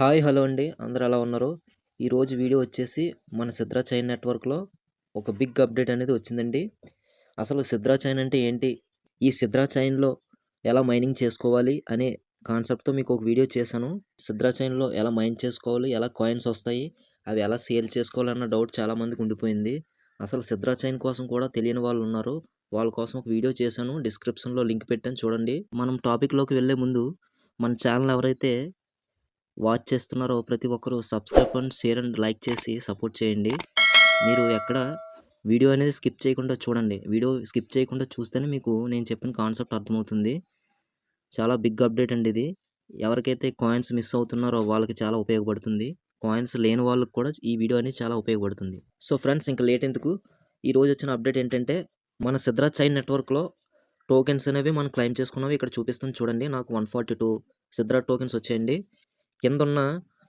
Hi hello అండి. అందరూ ఎలా ఉన్నారు? ఈరోజు వీడియో వచ్చేసి మన సిద్రా చైన్ నెట్వర్క్లో ఒక బిగ్ అప్డేట్ అనేది వచ్చిందండి. అసలు సిద్రా చైన్ అంటే ఏంటి? ఈ సిద్రా చైన్లో ఎలా మైనింగ్ చేసుకోవాలి అనే కాన్సెప్ట్తో మీకు ఒక వీడియో చేశాను. సిద్రా చైన్లో ఎలా మైన్ చేసుకోవాలి ఎలా కాయిన్స్ వస్తాయి అవి ఎలా సేల్ చేసుకోవాలన్న డౌట్ చాలామందికి ఉండిపోయింది. అసలు సిద్రా చైన్ కోసం కూడా తెలియని వాళ్ళు ఉన్నారు. వాళ్ళ కోసం ఒక వీడియో చేశాను. డిస్క్రిప్షన్లో లింక్ పెట్టాను చూడండి. మనం టాపిక్లోకి వెళ్ళే ముందు మన ఛానల్ ఎవరైతే వాచ్ చేస్తున్నారో ప్రతి ఒక్కరూ subscribe and share and like చేసి సపోర్ట్ చేయండి. మీరు ఎక్కడ వీడియో అనేది స్కిప్ చేయకుండా చూడండి. వీడియో స్కిప్ చేయకుండా చూస్తేనే మీకు నేను చెప్పిన కాన్సెప్ట్ అర్థమవుతుంది. చాలా బిగ్ అప్డేట్ అండి ఇది. ఎవరికైతే కాయిన్స్ మిస్ అవుతున్నారో వాళ్ళకి చాలా ఉపయోగపడుతుంది. కాయిన్స్ లేని వాళ్ళకి కూడా ఈ వీడియో అనేది చాలా ఉపయోగపడుతుంది. సో ఫ్రెండ్స్ ఇంకా లేట్ ఎందుకు? ఈరోజు వచ్చిన అప్డేట్ ఏంటంటే మన సిద్రా చైన్ నెట్వర్క్లో టోకెన్స్ అనేవి మనం క్లైమ్ చేసుకున్నవి ఇక్కడ చూపిస్తుంది చూడండి. నాకు one forty two Sidra tokens వచ్చాయండి. కింద ఉన్న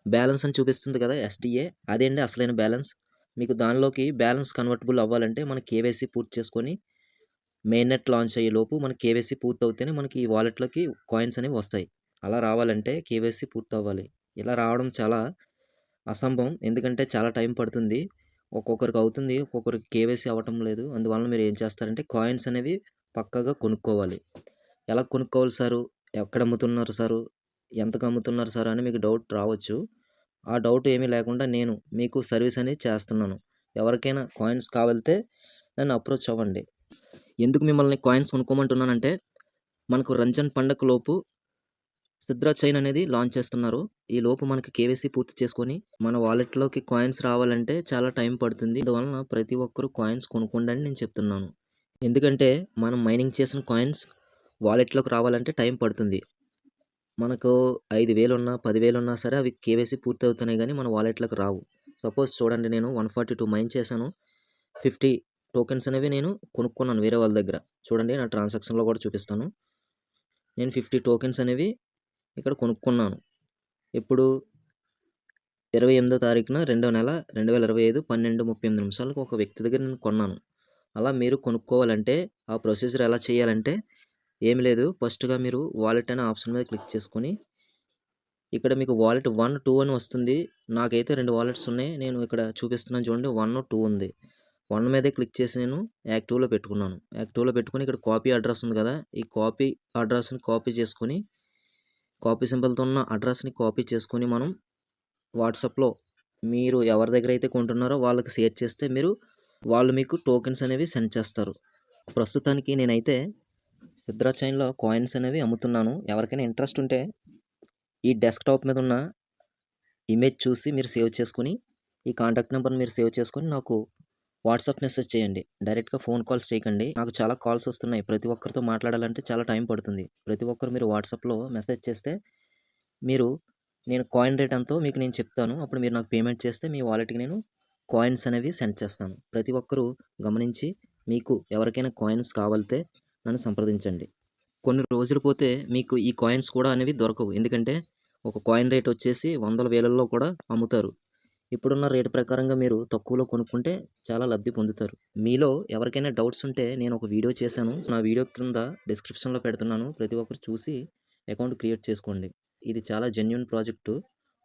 బ్యాలెన్స్ అని చూపిస్తుంది కదా ఎస్డిఏ. అదే అండి అసలైన బ్యాలెన్స్? మీకు దానిలోకి బ్యాలెన్స్ కన్వర్టబుల్ అవ్వాలంటే మన కేవైసీ పూర్తి చేసుకొని మెయిన్ నెట్ లాంచ్ అయ్యే లోపు మన కేవైసీ పూర్తి అవుతేనే మనకి ఈ వాలెట్లోకి కాయిన్స్ అనేవి వస్తాయి. అలా రావాలంటే కేవైసీ పూర్తి అవ్వాలి ఇలా రావడం చాలా అసంభవం. ఎందుకంటే చాలా టైం పడుతుంది. ఒక్కొక్కరికి అవుతుంది ఒక్కొక్కరికి కేవైసీ అవ్వటం లేదు. అందువల్ల మీరు ఏం చేస్తారంటే కాయిన్స్ అనేవి పక్కగా కొనుక్కోవాలి. ఎలా కొనుక్కోవాలి సారు? ఎక్కడ అమ్ముతున్నారు సారు? ఎంతకు అమ్ముతున్నారు సార్ అని మీకు డౌట్ రావచ్చు. ఆ డౌట్ ఏమీ లేకుండా నేను మీకు సర్వీస్ అనేది చేస్తున్నాను. ఎవరికైనా కాయిన్స్ కావాలితే నన్ను అప్రోచ్ అవ్వండి. ఎందుకు మిమ్మల్ని కాయిన్స్ కొనుక్కోమంటున్నానంటే మనకు రంజన్ పండగ లోపు సిద్రా చైన్ అనేది లాంచ్ చేస్తున్నారు. ఈ లోపు మనకి కేవైసీ పూర్తి చేసుకొని మన వాలెట్లోకి కాయిన్స్ రావాలంటే చాలా టైం పడుతుంది. అందువలన ప్రతి ఒక్కరూ కాయిన్స్ కొనుక్కోండి అని నేను చెప్తున్నాను. ఎందుకంటే మనం మైనింగ్ చేసిన కాయిన్స్ వాలెట్లోకి రావాలంటే టైం పడుతుంది. మనకు ఐదు వేలు ఉన్నా పదివేలు ఉన్నా సరే అవి కేవైసీ పూర్తి అవుతున్నాయి కానీ మన వాలెట్లకు రావు. సపోజ్ చూడండి నేను వన్ ఫార్టీ టూ మైన్ చేశాను. ఫిఫ్టీ టోకెన్స్ అనేవి నేను కొనుక్కున్నాను వేరే వాళ్ళ దగ్గర. చూడండి నా ట్రాన్సాక్షన్లో కూడా చూపిస్తాను. నేను ఫిఫ్టీ టోకెన్స్ అనేవి ఇక్కడ కొనుక్కున్నాను. ఇప్పుడు ఇరవై ఎనిమిదో తారీఖున రెండో నెల రెండు వేల ఇరవై ఐదు పన్నెండు ముప్పై ఎనిమిది నిమిషాలకు ఒక వ్యక్తి దగ్గర నేను కొన్నాను. అలా మీరు కొనుక్కోవాలంటే ఆ ప్రొసీజర్ ఎలా చేయాలంటే ఏమి లేదు. ఫస్ట్గా మీరు వాలెట్ అనే ఆప్షన్ మీద క్లిక్ చేసుకొని ఇక్కడ మీకు వాలెట్ వన్ టూ అని వస్తుంది. నాకైతే రెండు వాలెట్స్ ఉన్నాయి. నేను ఇక్కడ చూపిస్తున్నాను చూడండి. వన్ టూ ఉంది. వన్ మీదే క్లిక్ చేసి నేను యాక్టివ్లో పెట్టుకున్నాను. యాక్టివ్లో పెట్టుకుని ఇక్కడ కాపీ అడ్రస్ ఉంది కదా. ఈ కాపీ అడ్రస్ని కాపీ చేసుకొని కాపీ సింబల్తో ఉన్న అడ్రస్ని కాపీ చేసుకొని మనం వాట్సాప్లో మీరు ఎవరి దగ్గర అయితే కొంటున్నారో వాళ్ళకి షేర్ చేస్తే మీరు వాళ్ళు మీకు టోకెన్స్ అనేవి సెండ్ చేస్తారు. ప్రస్తుతానికి నేనైతే సిద్రా చైన్లో కాయిన్స్ అనేవి అమ్ముతున్నాను. ఎవరికైనా ఇంట్రెస్ట్ ఉంటే ఈ డెస్క్టాప్ మీద ఉన్న ఇమేజ్ చూసి మీరు సేవ్ చేసుకుని ఈ కాంటాక్ట్ నెంబర్ని మీరు సేవ్ చేసుకొని నాకు వాట్సాప్ మెసేజ్ చేయండి. డైరెక్ట్గా ఫోన్ కాల్స్ చేయకండి. నాకు చాలా కాల్స్ వస్తున్నాయి. ప్రతి ఒక్కరితో మాట్లాడాలంటే చాలా టైం పడుతుంది. ప్రతి ఒక్కరు మీరు వాట్సాప్లో మెసేజ్ చేస్తే మీరు నేను కాయిన్ రేట్ అంతా మీకు నేను చెప్తాను. అప్పుడు మీరు నాకు పేమెంట్ చేస్తే మీ వాలెట్కి నేను కాయిన్స్ అనేవి సెండ్ చేస్తాను. ప్రతి ఒక్కరూ గమనించి మీకు ఎవరికైనా కాయిన్స్ కావాలితే నన్ను సంప్రదించండి. కొన్ని రోజులు పోతే మీకు ఈ కాయిన్స్ కూడా అనేవి దొరకవు. ఎందుకంటే ఒక కాయిన్ రేట్ వచ్చేసి వందల వేలల్లో కూడా అమ్ముతారు. ఇప్పుడున్న రేటు ప్రకారంగా మీరు తక్కువలో కొనుక్కుంటే చాలా లబ్ధి పొందుతారు. మీలో ఎవరికైనా డౌట్స్ ఉంటే నేను ఒక వీడియో చేశాను. నా వీడియో క్రింద డిస్క్రిప్షన్లో పెడుతున్నాను. ప్రతి ఒక్కరు చూసి అకౌంట్ క్రియేట్ చేసుకోండి. ఇది చాలా జెన్యున్ ప్రాజెక్టు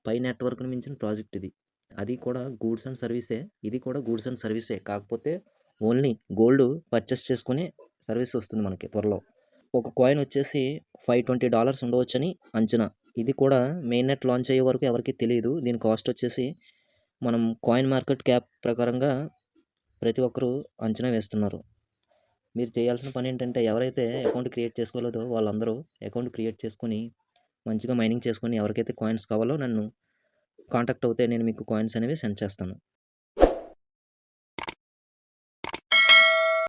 పై నెట్వర్క్ను మించిన ప్రాజెక్ట్ ఇది. అది కూడా గూడ్స్ అండ్ సర్వీసే ఇది కూడా గూడ్స్ అండ్ సర్వీసే కాకపోతే ఓన్లీ గోల్డ్ పర్చేస్ చేసుకునే సర్వీస్ వస్తుంది మనకి త్వరలో. ఒక కాయిన్ వచ్చేసి ఫైవ్ ట్వంటీ డాలర్స్ ఉండవచ్చని అంచనా. ఇది కూడా మెయిన్ నెట్ లాంచ్ అయ్యే వరకు ఎవరికి తెలియదు. దీని కాస్ట్ వచ్చేసి మనం కాయిన్ మార్కెట్ క్యాప్ ప్రకారంగా ప్రతి ఒక్కరూ అంచనా వేస్తున్నారు. మీరు చేయాల్సిన పని ఏంటంటే ఎవరైతే అకౌంట్ క్రియేట్ చేసుకోలేదో వాళ్ళందరూ అకౌంట్ క్రియేట్ చేసుకొని మంచిగా మైనింగ్ చేసుకొని ఎవరికైతే కాయిన్స్ కావాలో నన్ను కాంటాక్ట్ అవుతే నేను మీకు కాయిన్స్ అనేవి సెండ్ చేస్తాను.